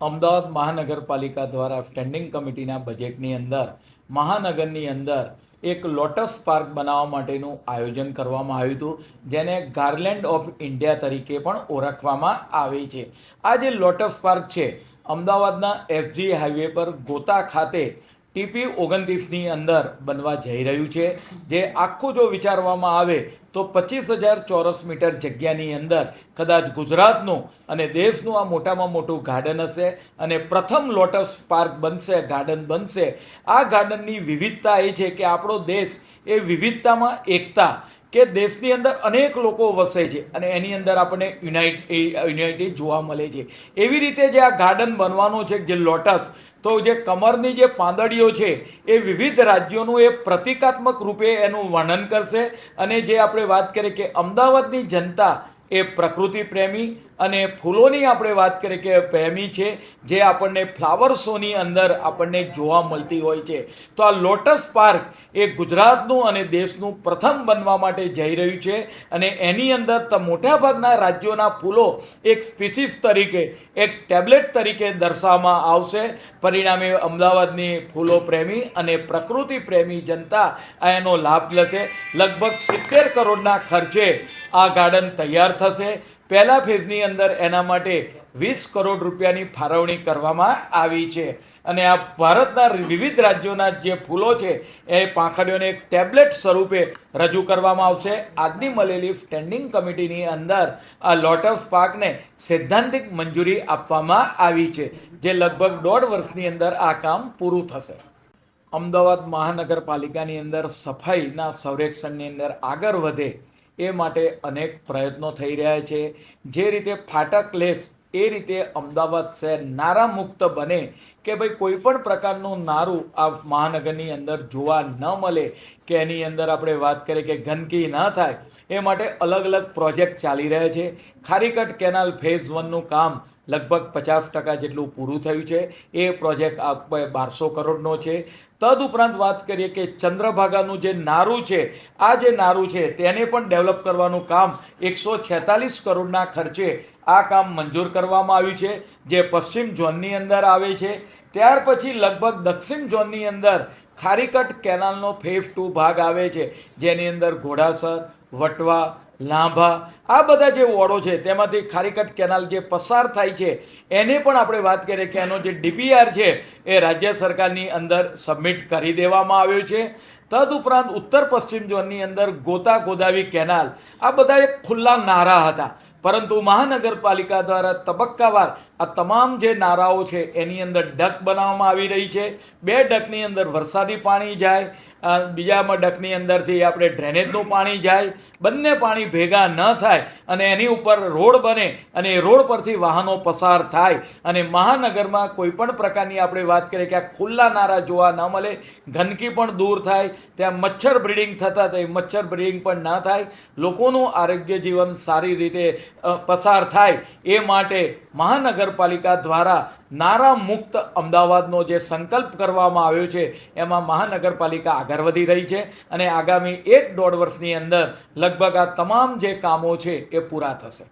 અમદાવાદ મહાનગરપાલિકા દ્વારા સ્ટેન્ડિંગ કમિટીના બજેટની અંદર, મહાનગરની અંદર એક લોટસ પાર્ક બનાવવા માટેનું આયોજન કરવામાં આવ્યું હતું, જેને ગાર્લેન્ડ ઓફ ઇન્ડિયા તરીકે પણ ઓળખવામાં આવે છે. આ જે લોટસ પાર્ક છે, અમદાવાદના એફજી હાઈવે પર ગોતા ખાતે ટીપી ઓગણત્રીસની અંદર બનવા જઈ રહ્યું છે. જે આખું જો વિચારવામાં આવે તો પચીસ હજાર ચોરસ મીટર જગ્યાની અંદર કદાચ ગુજરાતનું અને દેશનું આ મોટામાં મોટું ગાર્ડન હશે અને પ્રથમ લોટસ પાર્ક બનશે, ગાર્ડન બનશે. આ ગાર્ડનની વિવિધતા એ છે કે આપણો દેશ એ વિવિધતામાં એકતા કે દેશની અંદર અનેક લોકો વસે છે અને એની અંદર આપણને યુનાઇટ યુનાઇટેડ જોવા મળે છે. એવી રીતે જે આ ગાર્ડન બનવાનો છે, જે લોટસ, તો જે કમરની જે પાંદડીઓ છે, એ વિવિધ રાજ્યોનું એ પ્રતિકાત્મક રૂપે એનું વર્ણન કરશે. અને જે આપણે વાત કરીએ કે અમદાવાદની જનતા એ પ્રકૃતિ પ્રેમી અને ફૂલોની આપણે વાત કરીએ કે પ્રેમી છે, જે આપણને ફ્લાવર શોની અંદર આપણને જોવા મળતી હોય છે. તો આ લોટસ પાર્ક એ ગુજરાતનું અને દેશનું પ્રથમ બનવા માટે જઈ રહ્યું છે અને એની અંદર મોટાભાગના રાજ્યોના ફૂલો એક સ્પીસીસ તરીકે, એક ટેબ્લેટ તરીકે દર્શાવવામાં આવશે. પરિણામે અમદાવાદની ફૂલો પ્રેમી અને પ્રકૃતિ પ્રેમી જનતા આ એનો લાભ લેશે. લગભગ સિત્તેર કરોડના ખર્ચે આ ગાર્ડન તૈયાર થશે. પહેલા ફેઝની અંદર એના માટે વીસ કરોડ રૂપિયાની ફાળવણી કરવામાં આવી છે. અને આ ભારતના વિવિધ રાજ્યોના જે ફૂલો છે, એ પાંખડીઓને એક ટેબ્લેટ સ્વરૂપે રજૂ કરવામાં આવશે. આજની મળેલી સ્ટેન્ડિંગ કમિટીની અંદર આ લોટસ પાર્કને સૈદ્ધાંતિક મંજૂરી આપવામાં આવી છે, જે લગભગ દોઢ વર્ષની અંદર આ કામ પૂરું થશે. અમદાવાદ મહાનગરપાલિકાની અંદર સફાઈના સંરક્ષણની અંદર આગળ વધે એ માટે અનેક પ્રયત્નો થઈ રહ્યા છે. જે રીતે ફાટક લેસ એ રીતે અમદાવાદ શહેર નારા મુક્ત બને કે ભાઈ કોઈ પણ પ્રકારનું નારું આ મહાનગરની અંદર જોવા ન મળે કે એની અંદર આપણે વાત કરીએ કે ગંદકી ન થાય, એ માટે અલગ અલગ પ્રોજેક્ટ ચાલી રહ્યા છે. ખારીકટ કેનાલ ફેઝ વનનું કામ લગભગ પચાસ ટકા જેટલું પૂરું થયું છે. એ પ્રોજેક્ટ બારસો કરોડનો છે. તદ ઉપરાંત વાત કરીએ કે ચંદ્રભાગાનું જે નારું છે, આ જે નારું છે, તેને પણ ડેવલપ કરવાનું કામ એકસો છેતાલીસ કરોડના ખર્ચે આ કામ મંજૂર કરવામાં આવ્યું છે, જે પશ્ચિમ ઝોનની અંદર આવે છે. ત્યાર પછી લગભગ દક્ષિણ ઝોનની અંદર ખારીકટ કેનાલનો ફેઝ ટુ ભાગ આવે છે, જેની અંદર ઘોડાસર, વટવા લાંભા. આ બધા જે વોડો છે, તેમાંથી ખારીકટ કેનાલ જે પસાર થાય છે, એને પણ આપણે વાત કરીએ કે એનો જે ડીપીઆર છે, એ રાજ્ય સરકારની અંદર સબમિટ કરી દેવામાં આવ્યો છે. તદ ઉપરાંત ઉત્તર પશ્ચિમ ઝોનની અંદર ગોતા ગોદાવી કેનાલ આ બધા એક ખુલ્લા નારા હતા. પરંતુ મહાનગરપાલિકા દ્વારા તબક્કાવાર આ તમામ જે નારાઓ છે એની અંદર ડક બનાવવામાં આવી રહી છે. બે ડકની અંદર વરસાદી પાણી જાય બીજામાં ડકની અંદરથી આપણે ડ્રેનેજનું પાણી જાય, બંને પાણી ભેગા ન થાય અને એની ઉપર રોડ બને અને એ રોડ પરથી વાહનો પસાર થાય અને મહાનગરમાં કોઈ પણ પ્રકારની આપણે વાત કરીએ કે આ ખુલ્લા નારા જોવા ન મળે, ગંદકી પણ દૂર થાય ત્યાં મચ્છર બ્રીડિંગ થતા તે મચ્છર બ્રીડિંગ પણ ના થાય. લોકોનું આરોગ્ય જીવન સારી રીતે પસાર થાય એ માટે મહાનગરપાલિકા દ્વારા નારા મુક્ત અમદાવાદનો જે સંકલ્પ કરવામાં આવ્યો છે, એમાં મહાનગરપાલિકા આગળ વધી રહી છે અને આગામી એક દોઢ વર્ષની અંદર લગભગ આ તમામ જે કામો છે એ પૂરા થશે.